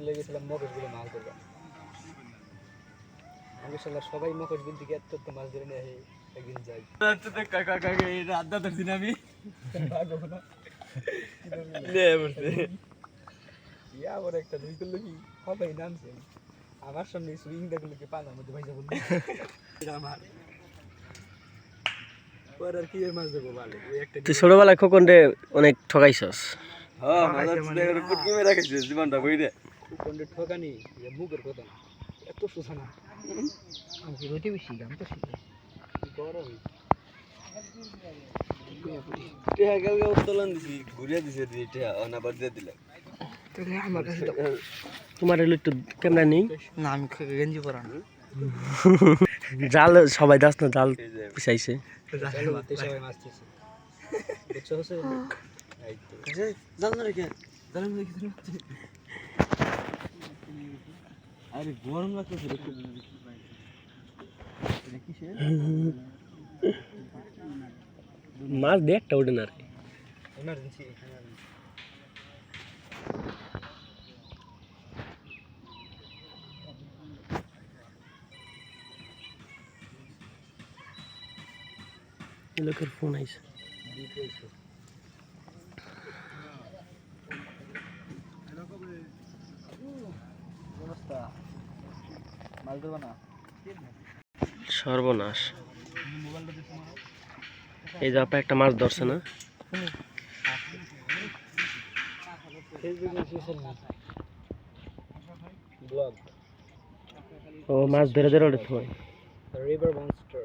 লেগেছিলাম মাছ আমি সালা সবাই বিল দিকে এত তো মাছ ধরে নিয়ে একদিন যাই। কাকা কাকা এই রাত ধরছি না আমি ইয়া আবার একটা দুই করল কি? সবাই নামছে আমার সামনে সুইং দেখল পানার মধ্যে ভাই যাব আমার। পর আর কি মাছ দেবো ভালো তুই ছোটবেলায় খোকন রে অনেক ঠকাইছস। হ্যাঁ রাখিস জীবনটা বইরে কোনটা ঠকানি এ মুখের কথা না। এত সোজা না আমি বেশি গাম তো শিখে? গরম। টেহা কালকে উত্তোলন দিছি ঘুরিয়ে দিছে দিয়ে টেহা অনাবার দিয়ে দিলাম। তাহলে আমার কাছে দাও। তোমার এলো একটু ক্যামেরা নেই? না আমি গেঞ্জি পরা না। জাল সবাই দাস না জাল পিছাইছে আরে গরম লাগতেছে মাছ দিয়ে একটা ওঠে না আর এই লোকের ফোন আইছে। না সর্বনাশ। এই যে আপা একটা মাছ ধরছে না? ও মাছ ধরে ধরে ওঠে তোমার রিভার মনস্টার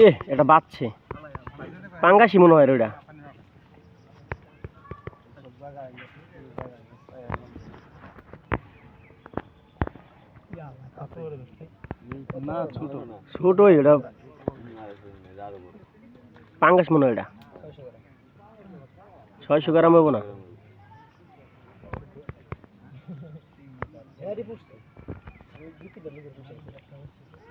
এ এটা বাচ্চে। পাঙ্গাসি মনে হয় না ছোট না। ছোট এটা পাঙ্গাস মনে হয় এটা ছয়শো গ্রাম হব না?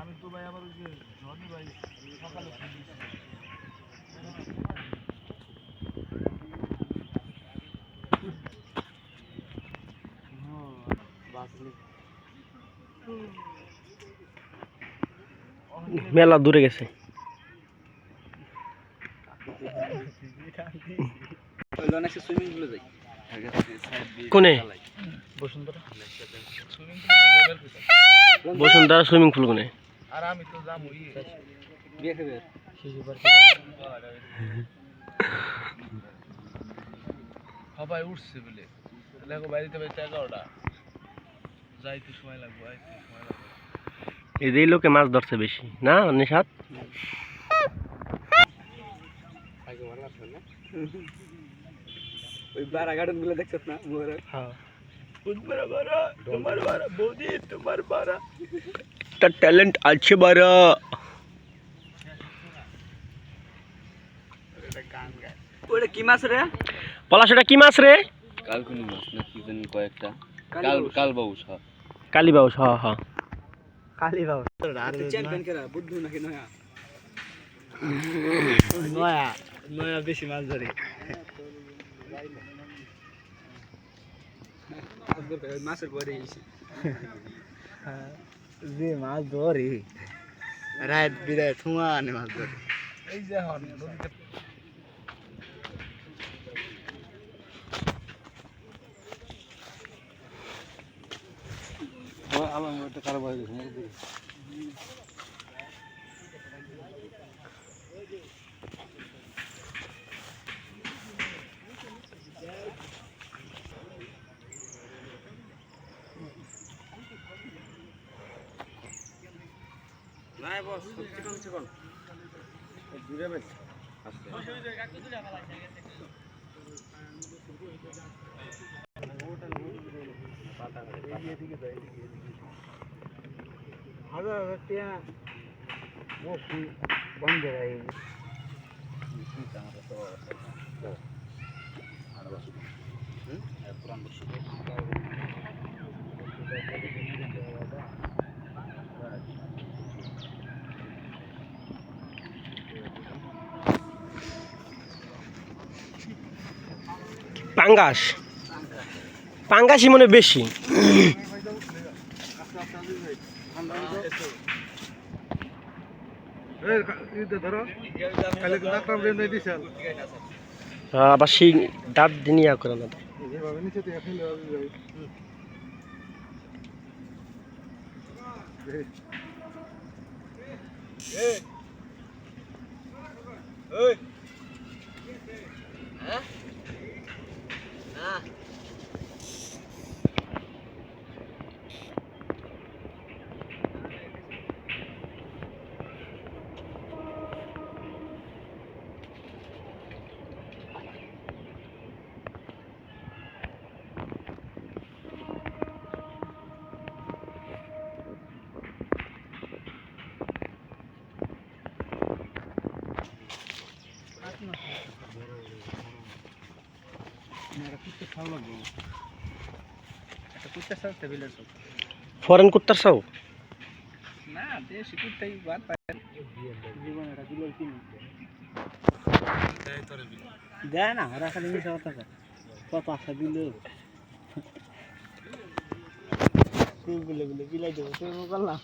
আমি তো ভাই আবার ওই যে জনি ভাই সকালে ফোন দিছে মেলা দূরে গেছে। কোনে? বসুন্ধরা সুইমিং পুল কোনে? আর আমি তো যাব বিয়ে খাবে শিশু পার্কে সবাই উঠছে বলে। দেখো বাড়িতে বাড়িতে এগারোটা। যাইতে সময় লাগবে আইতে সময় লাগবে। এই যে লোকে মাছ ধরছে বেশি না নিশাত? ওই বারা গার্ডেনগুলো দেখছিস না? মোরে? হ্যাঁ। বারা তোমার বারা বৌদি তোমার বারা। তার ট্যালেন্ট আছে বারা। ওটা কি মাছ রে? পলাশ ওটা কি মাছ রে? কালকুনি মাছ না কি জানি কয়েকটা। কাল কালী কাল বাউস হ্যাঁ কালীবাউস হ হ কালী বাবু চ্যাম্পিয়ন কেরা? বুদ্ধু নাকি নয়া? নয়া। নয়া বেশি মাছ ধরে। মাছের পরে যে মাছ ধরে। রাত বিরাট সমানে মাছ ধরে। এই যে হন নদীতে আমার মধ্যে কারও বাড়ি নাই বস চিকন চিকন দূরে বেশ হাজার হাজার টিয়া মুখ বন্ধ রাখি পাঙ্গাস। পাঙ্গাসই মনে বেশি। হ্যাঁ, আবার সেই দাঁত নিয়ে করে না যেভাবে ফরেন কুত্তার চাও না দেশি কুত্তাই বাদ পায় জীবন এটা কিলো কিনি দেয় না ওরা খালি মিশা কথা। কত আশা দিল বলে বলে বিলাই দেবো করলাম